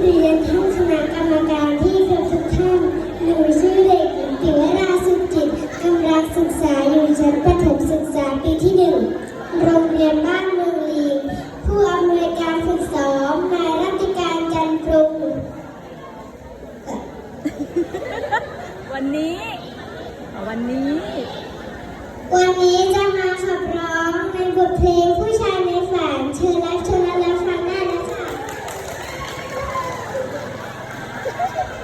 เรียนท่านคณะกรรมการที่เคารพทุกท่านหนูชื่อเด็กหญิงติวราสุจิตกำลังศึกษาอยู่ชั้นประถมศึกษาปีที่หนึ่งโรงเรียนบ้านเมืองลีผู้อำนวยการฝึกสอนนายรัติการจันทร์ปรุงวันนี้วันนี้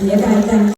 别担心